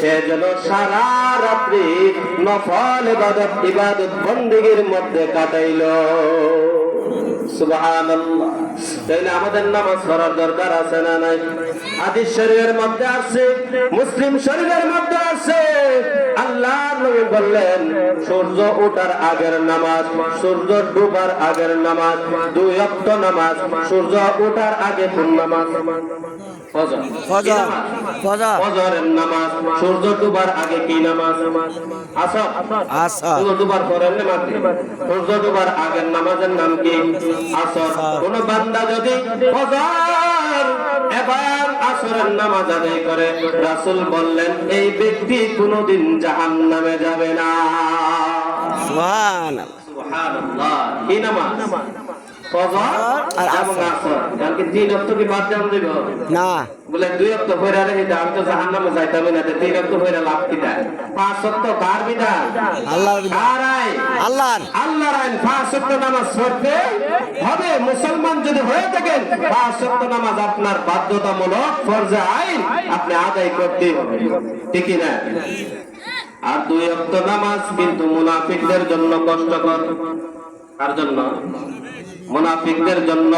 সে যেন সারা রাত্রি নফল ইবাদত ইবাদত বন্দিগির মধ্যে কাটাইল। সুবহানাল্লাহ। তাইলে আমাদের নামাজ পড়ার দরকার আছে না নাই? হাদিস শরীফের মধ্যে আছে মুসলিম শরীফের মধ্যে আছে। আল্লাহ নবী বললেন সূর্য ওঠার আগের নামাজ সূর্য ডুবার আগের নামাজ দুই ওয়াক্ত নামাজ সূর্য ওঠার আগে কোন নামাজ? ফজর। ফজর কি নামাজ? ফজর। ফজরের নামাজ সূর্য ডুবার আগে কি নামাজ? আসর। আসর। সূর্য ডুবার পরে নামাজ সূর্য ডুবার আগের নামাজের নাম কি? আসর। কোন বান্দা যদি ফজর এবার আসরের নামাজ আদায় করে রাসূল বললেন এই ব্যক্তি কোনোদিন জাহান্নামে যাবে না। সুবহানাল্লাহ। কি নামাজ? ফজর আর আসর। আসর। কারণ কি তিন অক্ত কি বাদ জান দিব না। বলে দুই অক্ত হইরা রেখে আমি তো জাহান নামে যাইতাম না তিন অক্ত লাভ কি দেয়? পাঁচ অক্ত কার বিধান? আল্লাহর বিধান। কার আল্লাহর। আল্লাহর আইন। পাঁচ অক্ত নামাজ পড়তে হবে। মুসলমান যদি হয়ে থাকেন পাঁচ অক্ত নামাজ আপনার বাধ্যতামূলক ফরজে আইন আপনি আদায় করতেই হবে। ঠিক না? আর দুই অক্ত নামাজ কিন্তু মুনাফিকদের জন্য কষ্টকর। কার জন্য? মুনাফিকদের জন্য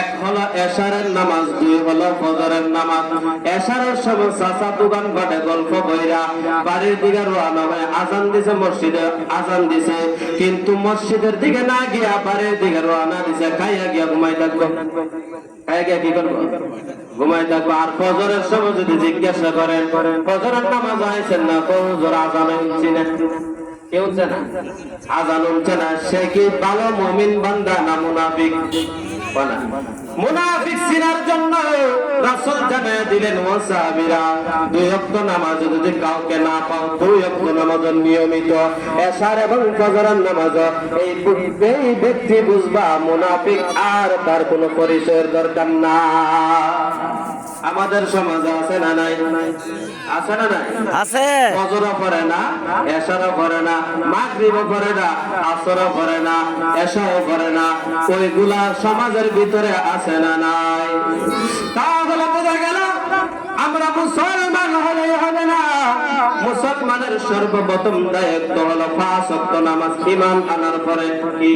এক হলো এশারের নামাজ, দুই হলো ফজরের নামাজ। এশারের সময় চাচা দোকান ঘাটে গল্প কইরা বাড়ির দিকে রওনা হয়ে আজান দিছে, মসজিদে আজান দিছে। কিন্তু মসজিদের দিকে না গিয়া বাড়ির দিকে রওনা দিছে, খাইয়া গিয়া ঘুমাই থাকব। খাইয়া গিয়া কি করব? ঘুমাই থাকব। আর ফজরের সময় যদি জিজ্ঞাসা করেন, ফজরের নামাজ আইছেন না, ফজর আজান হইছি না? কেউ জানা আজান উঠছে না সে কি ভালো মমিন বান্দা না মুনাফিক? বলা মুনাফিক সিনার জন্য রাসূল জানায় দিলেন ও সাহাবীরা দুই ওয়াক্ত নামাজ যদি কাউকে না পাও দুই ওয়াক্ত নামাজ নিয়মিত এশার এবং ফজরের নামাজ এই এই ব্যক্তি বুঝবা মুনাফিক আর তার কোনো পরিচয়ের দরকার না। আমাদের সমাজে আছে না নাই? আছে না নাই? আছে। ফজরও করে না এশারও করে না মাগরিবও করে না আসরও করে না এশাও করে না। ওইগুলা সমাজের ভিতরে আছে না নাই। তাহলে বোঝা গেল আমরা মুসলমান হলে হবে না। মুসলমানের সর্বপ্রথম দায়িত্ব হলো পাঁচ নামাজ ইমান আনার পরে কি?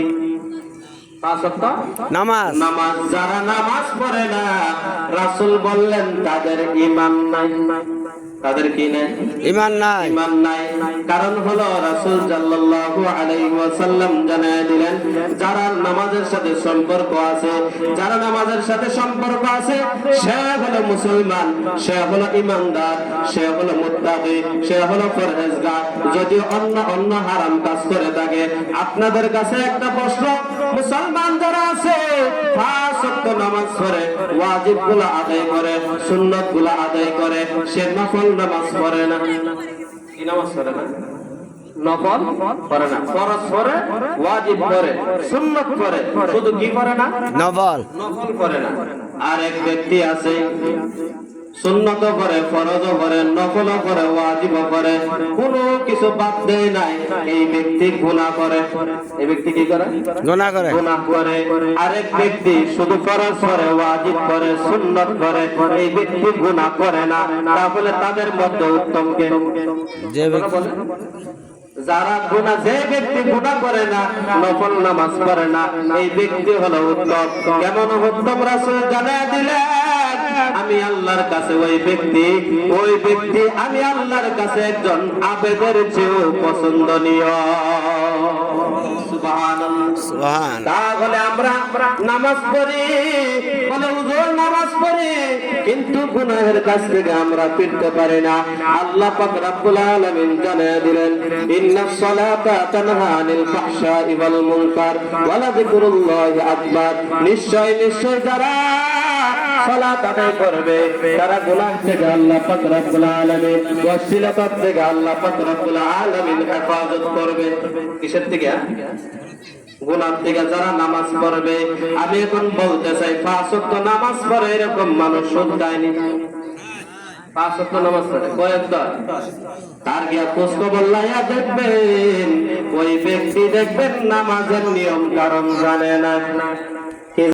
নামাজ। নামাজ। যারা নামাজ পড়ে না রাসুল বললেন তাদের ঈমান নাই। তাদের কি নাই? ইমান নাই। ঈমান নাই। কারণ হলো রাসূল সাল্লাল্লাহু আলাইহি ওয়াসাল্লাম জানায় দিলেন যারা নামাজের সাথে সম্পর্ক আছে যারা নামাজের সাথে সম্পর্ক আছে সে হলো মুসলমান সে হলো ঈমানদার সে হলো মুত্তাকি সে হলো পরহেজগার। যদি অন্য অন্য হারাম কাজ করে থাকে। আপনাদের কাছে একটা প্রশ্ন মুসলমান যারা আছে পাঁচ নামাজ পড়ে ওয়াজিবগুলো আদায় করে সুন্নতগুলো আদায় করে সে নফল নামাজ পড়ে না। কি নামাজ পড়ে না? নফল করে না। ফরজ করে ওয়াজিব করে সুন্নত করে শুধু কি করে না? নফল। নফল করে না। আর এক ব্যক্তি আছে সুন্নত করে ফরজ করে নফল করে ওয়াজিব করে কোনো কিছু বাদ দেয় নাই। এই ব্যক্তি গুনাহ করে। এই ব্যক্তি কি করে? করে। গুনাহ করে। আরেক ব্যক্তি শুধু ফরজ করে ওয়াজিব করে সুন্নত করে এই ব্যক্তি গুনাহ করে না। তাহলে তাদের মধ্যে উত্তম কে? যে ব্যক্তি যারা গুনাহ যে ব্যক্তি গুণা করে না নফল নামাজ করে না এই ব্যক্তি হলো উত্তম। কেমন উত্তম রাসূল জানায় দিলেন? আমি আল্লাহর কাছে ওই ব্যক্তি ওই ব্যক্তি আমি আল্লাহর কাছে একজন আবেদের চেয়েও পছন্দনীয়। তাহলে আমরা নামাজ পড়ি বলে হুজুর নামাজ পড়ি। কিন্তু গুনাহের কাছ থেকে আমরা ফিরতে পারি না। আল্লাহ পাক রব্বুল আলামিন জানিয়ে দিলেন ইন্নাস সালাতা তানহা আনিল ফাহশাই ওয়াল মুনকার ওয়া লাযিকরুল্লাহি আকবার। নিশ্চয় নিশ্চয় যারা করবে। তারা থেকে আল্লাহ ওয়াসিলাত থেকে আল্লাহ হেফাজত করবে। কিসের থেকে? থেকে যারা নামাজ পড়বে। আমি এখন বলতে চাই, পাঁচ নামাজ পড়ে এরকম মানুষ ওয়াক্ত নামাজ তার গিয়া দেখবেন, ওই ব্যক্তি দেখবেন নামাজের নিয়ম কারণ জানে না।